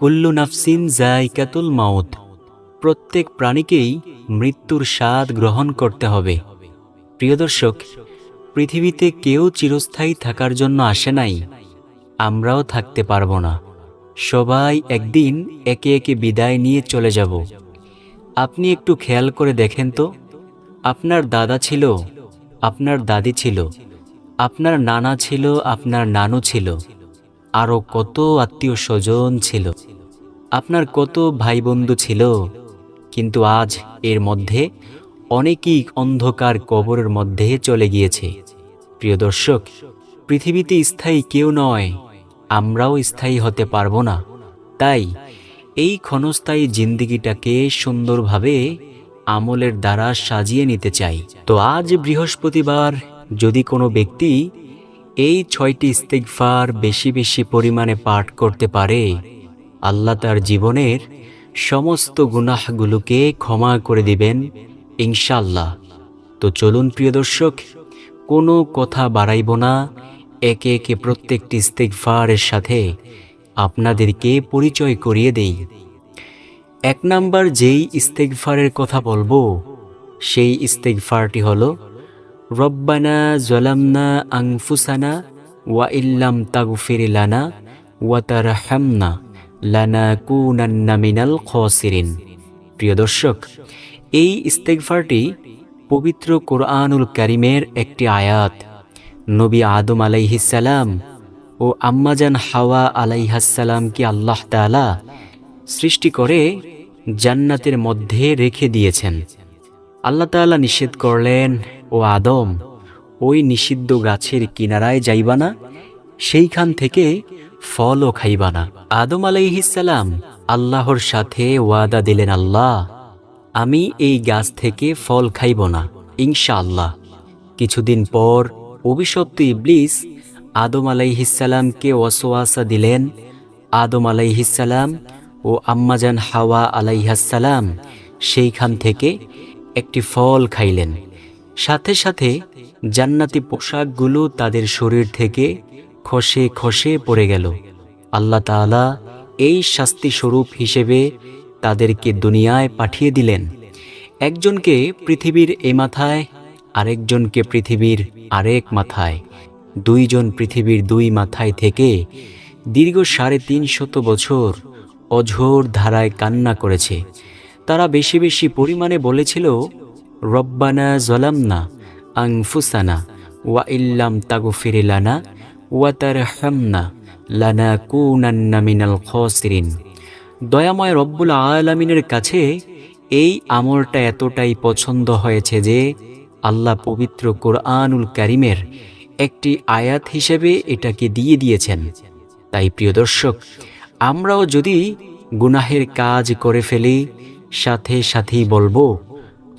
কুল্লু নাফসিন জাইকাতুল মাউত। প্রত্যেক প্রাণীকেই মৃত্যুর স্বাদ গ্রহণ করতে হবে। প্রিয় দর্শক, পৃথিবীতে কেউ চিরস্থায়ী থাকার জন্য আসে নাই। আমরাও থাকতে পারব না। সবাই একদিন একে একে বিদায় নিয়ে চলে যাব। আপনি একটু খেয়াল করে দেখেন তো। আপনার দাদা ছিল, আপনার দাদি ছিল, আপনার নানা ছিল, আপনার নানু ছিল। আরও কত আত্মীয় স্বজন ছিল। আপনার কত ভাই বন্ধু ছিল। কিন্তু আজ এর মধ্যে অনেকেই অন্ধকার কবরের মধ্যে চলে গিয়েছে। প্রিয় দর্শক, পৃথিবীতে স্থায়ী কেউ নয়, আমরাও স্থায়ী হতে পারব না। তাই এই ক্ষণস্থায়ী জিন্দিগিটাকে সুন্দরভাবে আমলের দ্বারা সাজিয়ে নিতে চাই। তো আজ বৃহস্পতিবার যদি কোনো ব্যক্তি এই ছয়টি ইস্তেগফার বেশি বেশি পরিমাণে পাঠ করতে পারে, আল্লাহ তার জীবনের সমস্ত গুনাহগুলোকে ক্ষমা করে দিবেন ইনশাল্লাহ তো চলুন প্রিয় দর্শক, কোনো কথা বাড়াইব না, একে একে প্রত্যেকটি ইস্তেগফারের সাথে আপনাদেরকে পরিচয় করিয়ে দেই। এক নাম্বার যেই ইস্তেগফারের কথা বলব, সেই ইস্তেগফারটি হলো রব্বানা জলামনা আংফুসানা ওয়া ইল্লাম তাগফির লানা ওয়া তারহামনা লানা কুনান্না মিনাল খসিরিন। প্রিয় দর্শক, এই ইস্তেগফারটি পবিত্র কোরআনুল কারিমের একটি আয়াত। নবী আদম আলাইহিসালাম ও আম্মাজান হাওয়া আলাইহাসালামকে আল্লাহ তাআলা সৃষ্টি করে জান্নাতের মধ্যে রেখে দিয়েছেন। আল্লাহ তাআলা নিষেধ করলেন ও আদম, ওই নিষিদ্ধ গাছের কিনারায় যাইবা না, সেইখান থেকে ফলও খাইবা না। আদম আলাইহিসাল্লাম আল্লাহর সাথে ওয়াদা দিলেন, আল্লাহ, আমি এই গাছ থেকে ফল খাইব না, ইনশাআল্লাহ। কিছুদিন পর অভিশপ্ত ইবলিস আদম আলাইহিসাল্লামকে ওয়াসওয়াসা দিলেন। আদম আলাইহিসালাম ও আম্মাজান হাওয়া আলাইহাসালাম সেইখান থেকে একটি ফল খাইলেন। সাথে সাথে জান্নাতি পোশাকগুলো তাদের শরীর থেকে খসে খসে পড়ে গেল। আল্লাহ তাআলা এই শাস্তি স্বরূপ হিসেবে তাদেরকে দুনিয়ায় পাঠিয়ে দিলেন। একজনকে পৃথিবীর এ মাথায়, আরেকজনকে পৃথিবীর আরেক মাথায়। দুইজন পৃথিবীর দুই মাথায় থেকে দীর্ঘ সাড়ে তিন শত বছর অঝোর ধারায় কান্না করেছে। তারা বেশি বেশি পরিমাণে বলেছিল রব্বানা জলামনা আংফুসানা ওয়া ইল্লাম তাগফির লানা ওয়া তারহামনা লানা কুনান্না মিনাল খসরিন। দয়াময় রব্বুল আলামিনের কাছে এই আমলটা এতটাই পছন্দ হয়েছে যে আল্লাহ পবিত্র কোরআনুল কারিমের একটি আয়াত হিসেবে এটাকে দিয়ে দিয়েছেন। তাই প্রিয় দর্শক, আমরাও যদি গুনাহের কাজ করে ফেলি, সাথে সাথেই বলব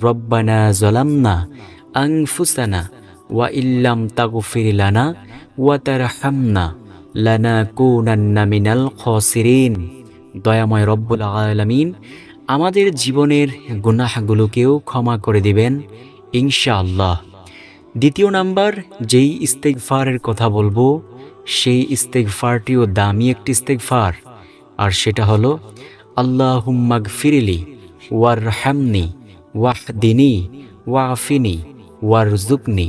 রব্বানা জলামনা আংফুসানা ওয়া ইল্লাম তাগফির লানা ওয়া তারহামনা লানা কুনান্না মিনাল খসিরিন। দয়াময় রব্বুল আলামিন, আমাদের জীবনের গুনাহগুলোকেও ক্ষমা করে দিবেন ইনশাআল্লাহ। দ্বিতীয় নাম্বার, যেই ইস্তেগফারের কথা বলব, সেই ইস্তেগফারটিও দামি একটি ইস্তেগফার। আর সেটা হলো আল্লাহুম্মাগ ফিরিলি ওয়ার হামনি ওয়াহদিনী ওয়াফিনি ওয়ারজুকনি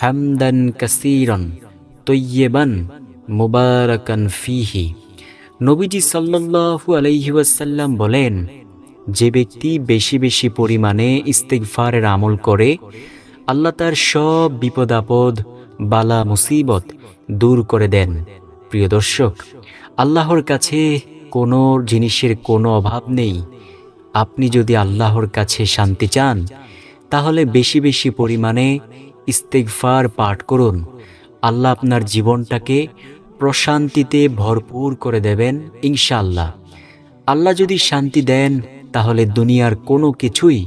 হামদান কাসীরন তৈয়েবান মুবারাকান ফিহি নবীজি সাল্লাল্লাহু আলাইহি ওয়াসাল্লাম বলেন, যে ব্যক্তি বেশি বেশি পরিমাণে ইস্তেগফারের আমল করে, আল্লাহ তার সব বিপদ আপদ, বালা মুসিবত দূর করে দেন। প্রিয় দর্শক, আল্লাহর কাছে কোনো জিনিসের কোনো অভাব নেই। আপনি যদি আল্লাহর কাছে শান্তি চান, তাহলে বেশি বেশি পরিমাণে ইস্তেগফার পাঠ করুন। আল্লাহ আপনার জীবনটাকে প্রশান্তিতে ভরপুর করে দেবেন, ইনশাআল্লাহ। আল্লাহ যদি শান্তি দেন, তাহলে দুনিয়ার কোনো কিছুই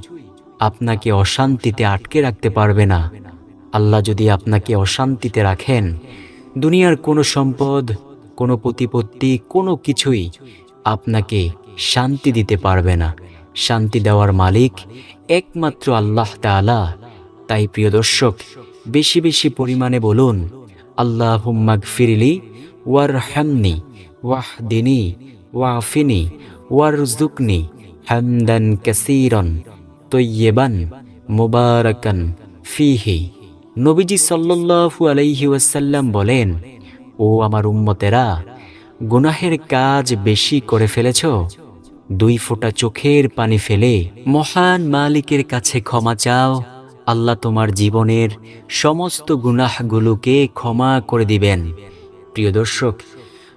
আপনাকে অশান্তিতে আটকে রাখতে পারবে না। আল্লাহ যদি আপনাকে অশান্তিতে রাখেন, দুনিয়ার কোনো সম্পদ, কোনো প্রতিপত্তি, কোনো কিছুই আপনাকে শান্তি দিতে পারবে না। শান্তি দেওয়ার মালিক একমাত্র আল্লাহ তাআলা। তাই প্রিয় দর্শক, বেশি বেশি পরিমাণে বলুন আল্লাহ হুম্মাগ ফিরিলি ওয়ার হামনি ওয়াহদিনী, ওয়াফিনি ওয়ারজুকনি হামদান কাসীরন, তৈয়েবান, মুবারাকান ফিহি। নবীজি সাল্লাল্লাহু আলাইহি ওয়াসাল্লাম বলেন, ও আমার উম্মতেরা, গুনাহের কাজ বেশি করে ফেলেছ দুই ফোঁটা চোখের পানি ফেলে, মহান মালিকের কাছে ক্ষমা চাও, আল্লাহ তোমার জীবনের সমস্ত গুনাহগুলোকে ক্ষমা করে দিবেন। প্রিয় দর্শক,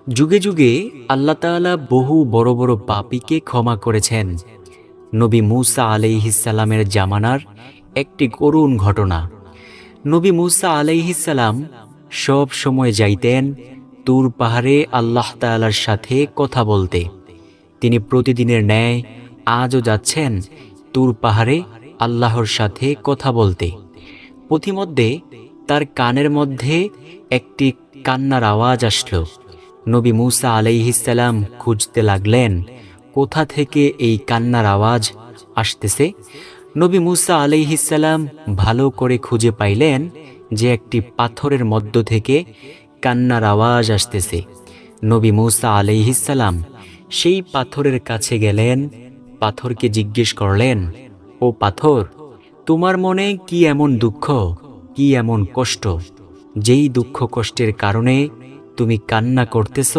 যুগে যুগে আল্লাহ তাআলা বহু বড় বড় পাপীকে ক্ষমা করেছেন। নবী মুসা আলাইহিসাল্লামের জামানার একটি করুণ ঘটনা। নবী মুসা আলাইহিসাল্লাম সব সময় যাইতেন তুর পাহাড়ে আল্লাহ তাআলার সাথে কথা বলতে। তিনি প্রতিদিনের ন্যায় আজও যাচ্ছেন তুর পাহাড়ে আল্লাহর সাথে কথা বলতে। পথিমধ্যে তার কানের মধ্যে একটি কান্নার আওয়াজ আসলো। নবী মুসা আলাইহিসাল্লাম খুঁজতে লাগলেন, কোথা থেকে এই কান্নার আওয়াজ আসতেছে? নবী মুসা আলাইহিসাল্লাম ভালো করে খুঁজে পাইলেন যে একটি পাথরের মধ্য থেকে কান্নার আওয়াজ আসতেছে। নবী মুসা আলাইহিসাল্লাম সেই পাথরের কাছে গেলেন, পাথরকে জিজ্ঞেস করলেন, ও পাথর, তোমার মনে কি এমন দুঃখ, কি এমন কষ্ট? যেই দুঃখ কষ্টের কারণে তুমি কান্না করতেছ?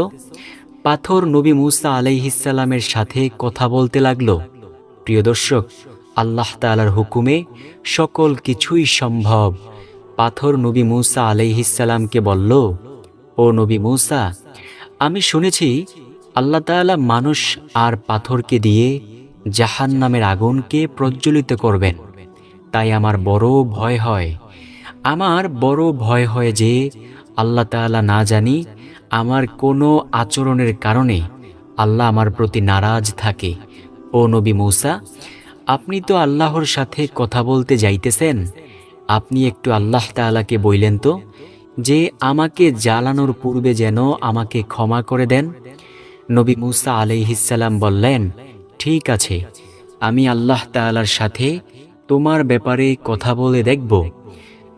পাথর নবী মুসা আলাইহিসাল্লামের সাথে কথা বলতে লাগল। প্রিয় দর্শক, আল্লাহ তালার হুকুমে সকল কিছুই সম্ভব। পাথর নবী মুসা আলাইহিসাল্লামকে বলল, ও নবী মুসা, আমি শুনেছি আল্লাহ তাআলা মানুষ আর পাথরকে দিয়ে জাহান নামের আগুনকে প্রজ্বলিত করবেন। তাই আমার বড় ভয় হয়। আমার বড় ভয় হয় যে আল্লাহ তাআলা না জানি আমার কোনো আচরণের কারণে আল্লাহ আমার প্রতি নারাজ থাকে। ও নবী মৌসা, আপনি তো আল্লাহর সাথে কথা বলতে যাইতেছেন। আপনি একটু আল্লাহ তাআলাকে বইলেন তো, যে আমাকে জ্বালানোর পূর্বে যেন আমাকে ক্ষমা করে দেন। নবী মুসা আলাইহিসাল্লাম বললেন, ঠিক আছে, আমি আল্লাহ তাআলার সাথে তোমার ব্যাপারে কথা বলে দেখব।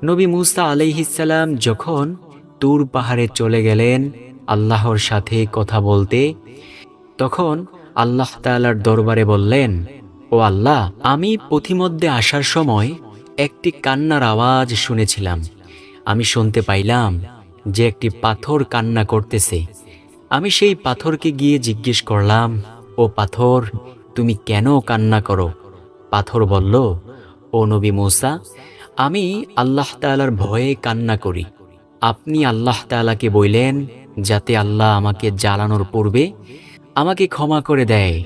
নবী মুসা আলাইহিসাল্লাম যখন তুর পাহাড়ে চলে গেলেন আল্লাহর সাথে কথা বলতে, তখন আল্লাহ তাআলার দরবারে বললেন, ও আল্লাহ, আমি পথিমধ্যে আসার সময় একটি কান্নার আওয়াজ শুনেছিলাম। আমি শুনতে পাইলাম যে একটি পাথর কান্না করতেছে। আমি সেই পাথরকে গিয়ে জিজ্ঞেস করলাম, ও পাথর, তুমি কেন কান্না করো? পাথর বলল, ও নবী মূসা, আমি আল্লাহ তাআলার ভয়ে কান্না করি। আপনি আল্লাহ তাআলাকে বইলেন যাতে আল্লাহ আমাকে জ্বালানোর পূর্বে আমাকে ক্ষমা করে দেয়।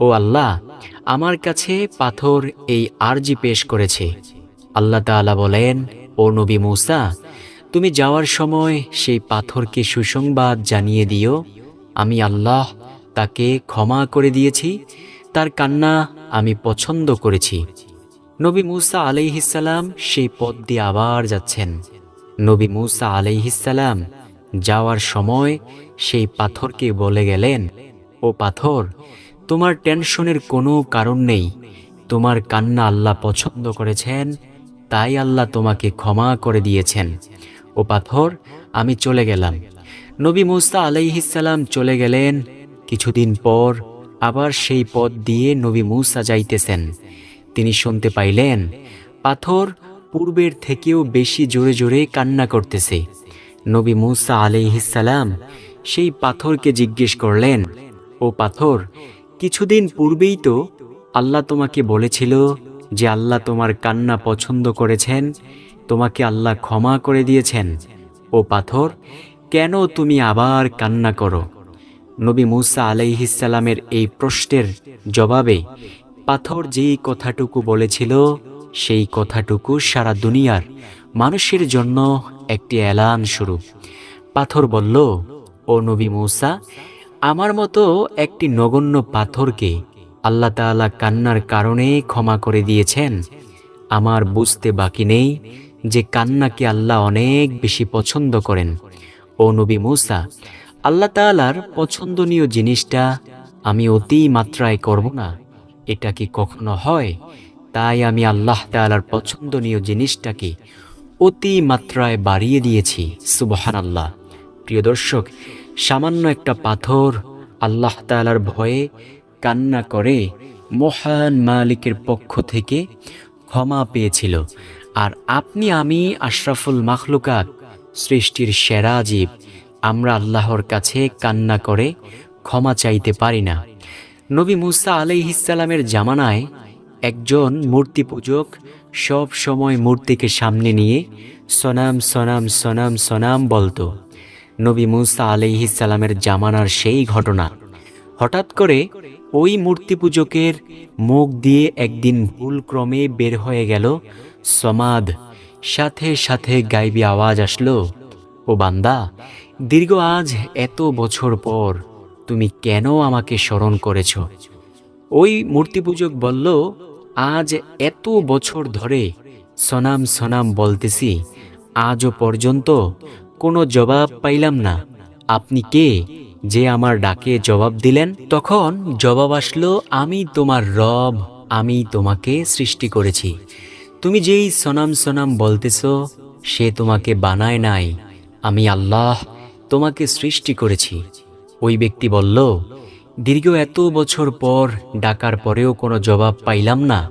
ও আল্লাহ, আমার কাছে পাথর এই আরজি পেশ করেছে। আল্লাহ তাআলা বলেন, ও নবী মূসা তুমি যাওয়ার সময় সেই পাথরকে সুসংবাদ জানিয়ে দিও, আমি আল্লাহ তাকে ক্ষমা করে দিয়েছি, তার কান্না আমি পছন্দ করেছি। নবী মুসা আলাইহিসাল্লাম সেই পথ দিয়ে আবার যাচ্ছেন। নবী মুসা আলাইহিসাল্লাম যাওয়ার সময় সেই পাথরকে বলে গেলেন, ও পাথর, তোমার টেনশনের কোনো কারণ নেই, তোমার কান্না আল্লাহ পছন্দ করেছেন, তাই আল্লাহ তোমাকে ক্ষমা করে দিয়েছেন। ও পাথর, আমি চলে গেলাম। নবী মুসা আলাইহিসাল্লাম চলে গেলেন। কিছুদিন পর আবার সেই পথ দিয়ে নবী মুসা যাইতেছেন। তিনি শুনতে পাইলেন, পাথর পূর্বের থেকেও বেশি জোরে জোরে কান্না করতেছে। নবী মুসা আলাইহিসাল্লাম সেই পাথরকে জিজ্ঞেস করলেন, ও পাথর, কিছুদিন পূর্বেই তো আল্লাহ তোমাকে বলেছিল যে আল্লাহ তোমার কান্না পছন্দ করেছেন তোমাকে আল্লাহ ক্ষমা করে দিয়েছেন। ও পাথর, কেন তুমি আবার কান্না করো? নবী মুসা আলাইহিসাল্লামের এই প্রশ্নের জবাবে পাথর যেই কথাটুকু বলেছিল, সেই কথাটুকু সারা দুনিয়ার মানুষের জন্য একটি এলান শুরু। পাথর বলল, ও নবী মৌসা, আমার মতো একটি নগণ্য পাথরকে আল্লাহ তাআলা কান্নার কারণে ক্ষমা করে দিয়েছেন। আমার বুঝতে বাকি নেই যে কান্নাকে আল্লাহ অনেক বেশি পছন্দ করেন। ও নবী মুসা, আল্লাহ তাআলার পছন্দনীয় জিনিসটা আমি অতি মাত্রায় করব না। এটা কি কখনো হয়? তাই আমি আল্লাহ তাআলার পছন্দনীয় জিনিসটাকে অতি মাত্রায় বাড়িয়ে দিয়েছি। সুবহান আল্লাহ প্রিয় দর্শক, সামান্য একটা পাথর আল্লাহ তালার ভয়ে কান্না করে মহান মালিকের পক্ষ থেকে ক্ষমা পেয়েছিল। আর আপনি আমি আশরাফুল মাখলুকাত, সৃষ্টির সেরা জীব। আমরা আল্লাহর কাছে কান্না করে ক্ষমা চাইতে পারি না। নবী মুসা আলাইহিসালামের জামানায় একজন মূর্তি পূজক সব সময় মূর্তিকে সামনে নিয়ে সনাম সনাম সনাম সনাম বলতো। নবী মুসা আলাইহিসালামের জামানার সেই ঘটনা। হঠাৎ করে ওই মূর্তি পূজকের মুখ দিয়ে একদিন ভুলক্রমে বের হয়ে গেল সমাদ। সাথে সাথে গাইবি আওয়াজ আসলো, ও বান্দা, দীর্ঘ আজ এত বছর পর তুমি কেন আমাকে স্মরণ করেছ? ওই মূর্তি পূজক বলল, আজ এত বছর ধরে সনাম সনাম বলতেছি, আজও পর্যন্ত কোনো জবাব পাইলাম না। আপনি কে যে আমার ডাকে জবাব দিলেন? তখন জবাব আসলো, আমি তোমার রব, আমি তোমাকে সৃষ্টি করেছি। তুমি যেই সনাম সনাম বলতেছ, সে তোমাকে বানায় নাই। আমি আল্লাহ তোমাকে সৃষ্টি করেছি। ওই ব্যক্তি বলল, দীর্ঘ এত বছর পর ডাকার পরেও কোনো জবাব পাইলাম না।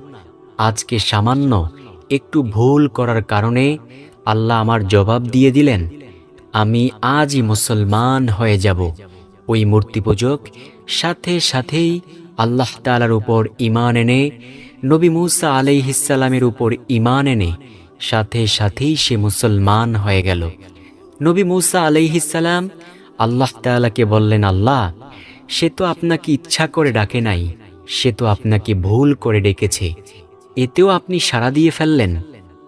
আজকে সামান্য একটু ভুল করার কারণে আল্লাহ আমার জবাব দিয়ে দিলেন। আমি আজই মুসলমান হয়ে যাব। ওই মূর্তি পূজক সাথে সাথেই আল্লাহ তালার উপর ইমান এনে নবী মুসা আলাইহিসালামের উপর ইমান এনে সাথে সাথেই সে মুসলমান হয়ে গেল। নবী মুসা আলাইহিসালাম আল্লাহ তাআলাকে বললেন, আল্লাহ, সে তো আপনাকে ইচ্ছা করে ডাকে নাই, সে তো আপনাকে ভুল করে ডেকেছে, এতেও আপনি সাড়া দিয়ে ফেললেন।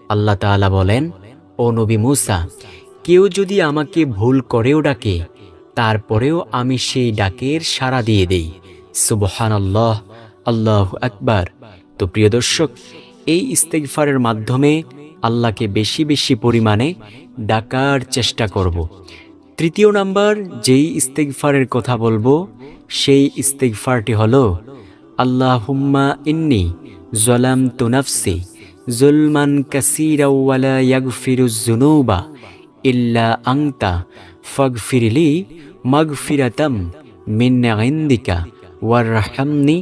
আল্লাহ তাআলা বলেন, ও নবী মুসা, কেউ যদি আমাকে ভুল করেও ডাকে, তারপরেও আমি সেই ডাকের সাড়া দিয়ে দেই। সুবহান আল্লাহ আল্লাহ আকবার। তো প্রিয় দর্শক, এই ইস্তেগফারের মাধ্যমে আল্লাহকে বেশি বেশি পরিমাণে ডাকার চেষ্টা করব। তৃতীয় নাম্বার, যেই ইস্তেগফারের কথা বলব, সেই ইস্তেগফারটি হলো, আল্লাহুম্মা ইন্নি জলাম তুনাফসি জুলমান কাসিরা ওয়ালা ইয়াগফিরুজ জুনুবা ইল্লা আংতা ফাগফিরলি মাগফিরাতাম মিন ইন্দিকা ওয়ারহামনি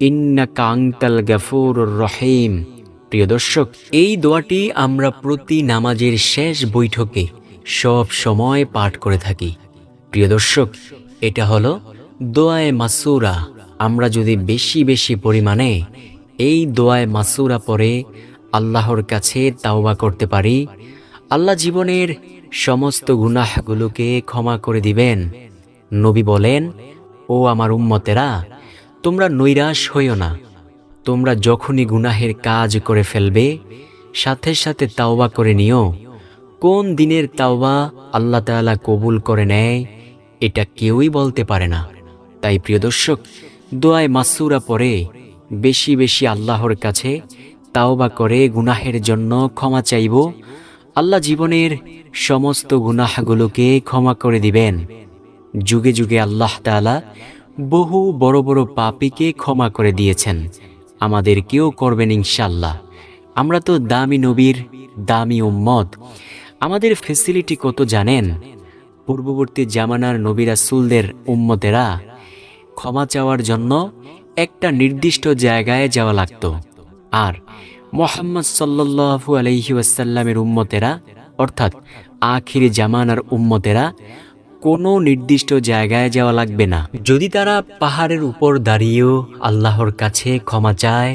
ইন্নাকা আংতাল গাফুরুর রহিম। প্রিয় দর্শক, এই দোয়াটি আমরা প্রতি নামাজের শেষ বৈঠকে সব সময় পাঠ করে থাকি। প্রিয় দর্শক, এটা হলো দোয়ায় মাসুরা। আমরা যদি বেশি বেশি পরিমাণে এই দোয়ায় মাসুরা পরে আল্লাহর কাছে তাওবা করতে পারি, আল্লাহ জীবনের সমস্ত গুনাহগুলোকে ক্ষমা করে দিবেন। নবী বলেন, ও আমার উম্মতেরা তোমরা নৈরাশ হইও না। তোমরা যখনই গুনাহের কাজ করে ফেলবে, সাথে সাথে তাওবা করে নিও। কোন দিনের তাওবা আল্লাহ তাআলা কবুল করে নেয়, এটা কেউই বলতে পারে না। তাই প্রিয় দর্শক, দোয়ায় মাসুরা পরে বেশি বেশি আল্লাহর কাছে তাওবা করে গুনাহের জন্য ক্ষমা চাইব। আল্লাহ জীবনের সমস্ত গুনাহগুলোকে ক্ষমা করে দিবেন। যুগে যুগে আল্লাহ তাআলা বহু বড় বড় পাপীকে ক্ষমা করে দিয়েছেন। আমাদেরকেও করবেন ইনশাল্লাহ আমরা তো দামি নবীর, দামি উম্মত। আমাদের ফেসিলিটি কত জানেন? পূর্ববর্তী জামানার নবী রাসূলদের উম্মতেরা ক্ষমা চাওয়ার জন্য একটা নির্দিষ্ট জায়গায় যাওয়া লাগতো। আর মোহাম্মদ সাল্লাল্লাহু আলাইহি ওয়াসাল্লামের উম্মতেরা, অর্থাৎ আখির জামানার উম্মতেরা কোনো নির্দিষ্ট জায়গায় যাওয়া লাগবে না। যদি তারা পাহাড়ের উপর দাঁড়িয়েও আল্লাহর কাছে ক্ষমা চায়,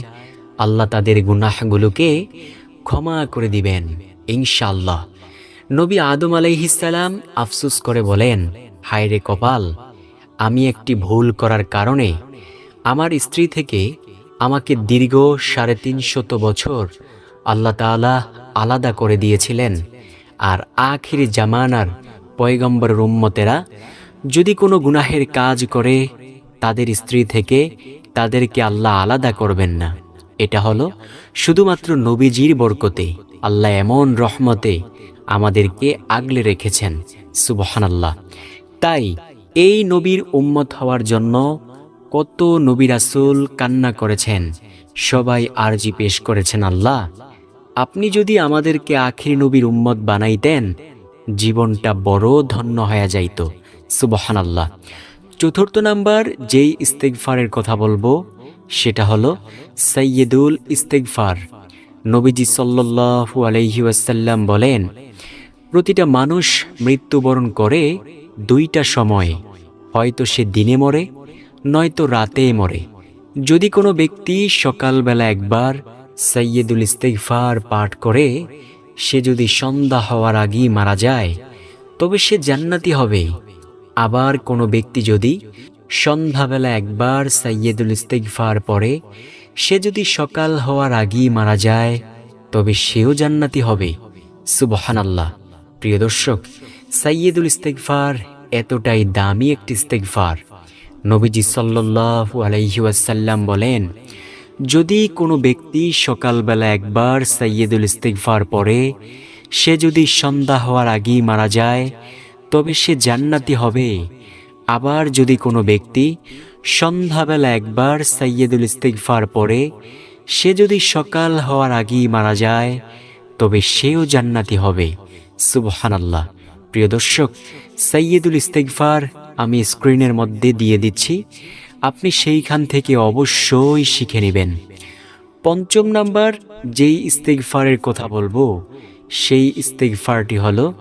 আল্লাহ তাদের গুনাহগুলোকে ক্ষমা করে দিবেন ইনশাল্লাহ নবী আদম আলাইহিসাল্লাম আফসুস করে বলেন, হায়রে কপাল, আমি একটি ভুল করার কারণে আমার স্ত্রী থেকে আমাকে দীর্ঘ সাড়ে তিনশত বছর আল্লাহ তাআলা আলাদা করে দিয়েছিলেন, আর আখির জামানার পয়গম্বর উম্মতেরা যদি কোনো গুনাহের কাজ করে, তাদের স্ত্রী থেকে তাদেরকে আল্লাহ আলাদা করবেন না। এটা হলো শুধুমাত্র নবীজির বরকতে আল্লাহ এমন রহমতে আমাদেরকে আগলে রেখেছেন সুবহান আল্লাহ তাই এই নবীর উম্মত হওয়ার জন্য কত নবী রাসূল কান্না করেছেন, সবাই আরজি পেশ করেছেন আল্লাহ। আপনি যদি আমাদেরকে আখির নবীর উম্মত বানাইতেন জীবনটা বড় ধন্য হয়ে যাইত। সুবহান আল্লাহ চতুর্থ নাম্বার যেই ইস্তেকফারের কথা বলব, সেটা হলো সৈয়দুল ইস্তেকফার নবীজি সাল্লাল্লাহু আলাইহি ওয়াসাল্লাম বলেন, প্রতিটা মানুষ মৃত্যুবরণ করে দুইটা সময়ে। হয়তো সে দিনে মরে, নয়তো রাতে মরে। যদি কোনো ব্যক্তি সকালবেলা একবার সৈয়দুল ইস্তেকফার পাঠ করে সে যদি সন্ধ্যা হওয়ার আগেই মারা যায়, তবে সে জান্নাতি হবে। আবার কোনো ব্যক্তি যদি সন্ধ্যাবেলা একবার সাইয়েদুল ইস্তেকফার পরে সে যদি সকাল হওয়ার আগেই মারা যায়, তবে সেও জান্নাতি হবে। সুবহানাল্লাহ। প্রিয় দর্শক, সাইয়েদুল ইস্তেকফার এতটাই দামি একটি ইস্তেগফার। নবীজি সাল্লাল্লাহু আলাইহি ওয়াসাল্লাম বলেন যদি কোনো ব্যক্তি সকালবেলা একবার সৈয়দুল ইস্তেগফার পরে সে যদি সন্ধ্যা হওয়ার আগেই মারা যায়, তবে সে জান্নাতি হবে। আবার যদি কোনো ব্যক্তি সন্ধ্যাবেলা একবার সৈয়দুল ইস্তেগফার পরে সে যদি সকাল হওয়ার আগেই মারা যায়, তবে সেও জান্নাতি হবে। সুবহানাল্লাহ। প্রিয় দর্শক সৈয়দুল ইস্তেগফার আমি স্ক্রিনের মধ্যে দিয়ে দিচ্ছি। আপনি সেইখান থেকে অবশ্যই শিখে নেবেন। পঞ্চম নাম্বার, যেই ইস্তেগফারের কথা বলব, সেই ইস্তেগফারটি হলো,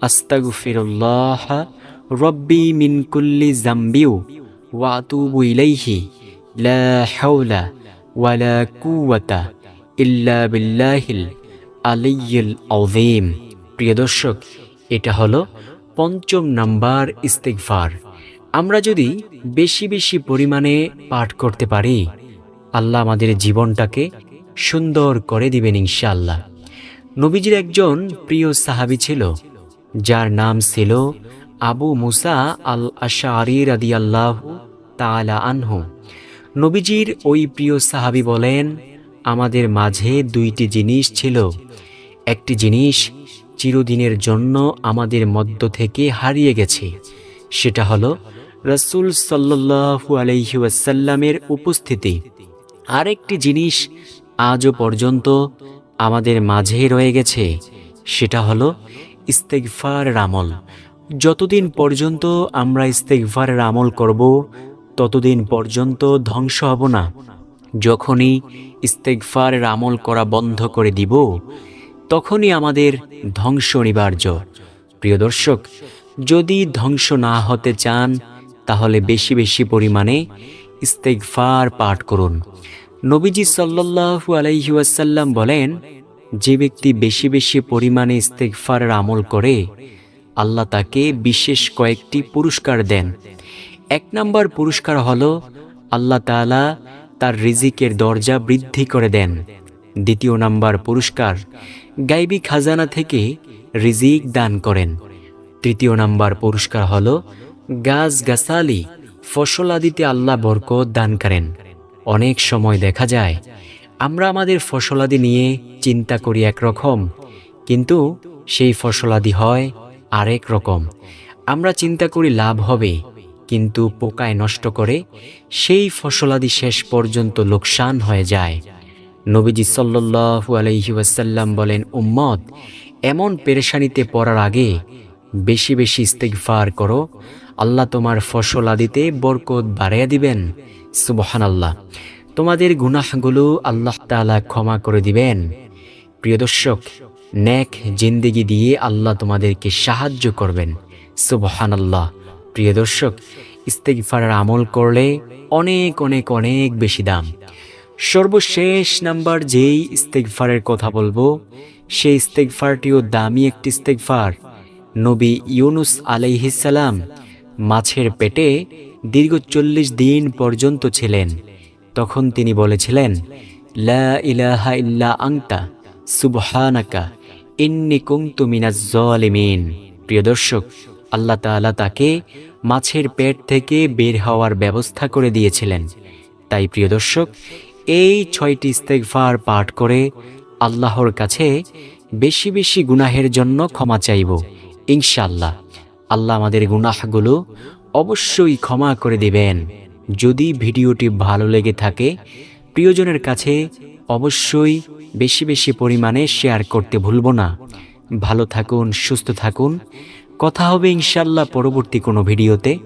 আস্তাগফিরুল্লাহ রব্বি মিন কুল্লি জাম্বিউ ওয়া আতুবু ইলাইহি, লা হাওলা ওয়ালা কুওয়াতা ইল্লা বিল্লাহিল আলিয়্যিল আযীম। প্রিয় দর্শক, এটা হলো পঞ্চম নাম্বার ইস্তেগফার। আমরা যদি বেশি বেশি পরিমাণে পাঠ করতে পারি, আল্লাহ আমাদের জীবনটাকে সুন্দর করে দিবেন ইনশাআল্লাহ। নবীজির একজন প্রিয় সাহাবী ছিল, যার নাম ছিল আবু মুসা আল আশারি রাদি আল্লাহ তালা আনহু। নবীজির ওই প্রিয় সাহাবী বলেন, আমাদের মাঝে দুইটি জিনিস ছিল। একটি জিনিস চিরদিনের জন্য আমাদের মধ্য থেকে হারিয়ে গেছে, সেটা হলো রসুল সাল্লু আলহি ওয়াসাল্লামের উপস্থিতি। আরেকটি জিনিস আজও পর্যন্ত আমাদের মাঝে রয়ে গেছে, সেটা হলো ইস্তেগফারের আমল। যতদিন পর্যন্ত আমরা ইস্তেগফারের আমল করব, ততদিন পর্যন্ত ধ্বংস হব না। যখনই ইস্তেগফারের আমল করা বন্ধ করে দিব, তখনই আমাদের ধ্বংস অনিবার্য। প্রিয় দর্শক, যদি ধ্বংস না হতে চান তাহলে বেশি বেশি পরিমাণে ইস্তেকফার পাঠ করুন। নবীজি সাল্লাল্লাহু আলাইহি ওয়াসাল্লাম বলেন, যে ব্যক্তি বেশি বেশি পরিমাণে ইস্তেগফারের আমল করে, আল্লাহ তাকে বিশেষ কয়েকটি পুরস্কার দেন। এক নম্বর পুরস্কার হল, আল্লাহ তাআলা তার রিজিকের দরজা বৃদ্ধি করে দেন। দ্বিতীয় নাম্বার পুরস্কার, গাইবি খাজানা থেকে রিজিক দান করেন। তৃতীয় নাম্বার পুরস্কার হলো গাছ গাছালি ফসলাদিতে আল্লাহ বরকত দান করেন। অনেক সময় দেখা যায়, আমরা আমাদের ফসলাদি নিয়ে চিন্তা করি একরকম, কিন্তু সেই ফসলাদি হয় আরেক রকম। আমরা চিন্তা করি লাভ হবে, কিন্তু পোকায় নষ্ট করে সেই ফসলাদি শেষ পর্যন্ত লোকসান হয়ে যায়। নবীজি সাল্লু আলহি ওয়াসাল্লাম বলেন, উম্মত, এমন পেরেশানিতে পড়ার আগে বেশি বেশি ইস্তেগফার করো আল্লাহ তোমার ফসল আদিতে বরকত বাড়াইয়া দিবেন। সুবহান আল্লাহ তোমাদের গুনাহগুলো আল্লাহ তাআলা ক্ষমা করে দিবেন। প্রিয় দর্শক, নেক জিন্দিগি দিয়ে আল্লাহ তোমাদেরকে সাহায্য করবেন। সুবহান আল্লাহ প্রিয় দর্শক, ইস্তেগফারের আমল করলে অনেক অনেক অনেক বেশি দাম। সর্বশেষ নাম্বার যেই ইস্তেগফারের কথা বলব, সেই ইস্তেগফারটিও দামি একটি ইস্তেগফার। নবী ইউনুস আলাইহিসালাম মাছের পেটে দীর্ঘ চল্লিশ দিন পর্যন্ত ছিলেন। তখন তিনি বলেছিলেন, লা আংতা সুবহানাকা, ইন্নি কুনতু মিনাজ জালিমিন। প্রিয় দর্শক, আল্লাহ তাআলা তাকে মাছের পেট থেকে বের হওয়ার ব্যবস্থা করে দিয়েছিলেন। তাই প্রিয় দর্শক, এই ছয়টি ইস্তেগফার পাঠ করে আল্লাহর কাছে বেশি বেশি গুনাহের জন্য ক্ষমা চাইব ইনশাল্লাহ আল্লাহ আমাদের গুনাহগুলো অবশ্যই ক্ষমা করে দেবেন। যদি ভিডিওটি ভালো লেগে থাকে, প্রিয়জনের কাছে অবশ্যই বেশি বেশি পরিমাণে শেয়ার করতে ভুলব না। ভালো থাকুন, সুস্থ থাকুন। কথা হবে ইনশাল্লাহ পরবর্তী কোনো ভিডিওতে।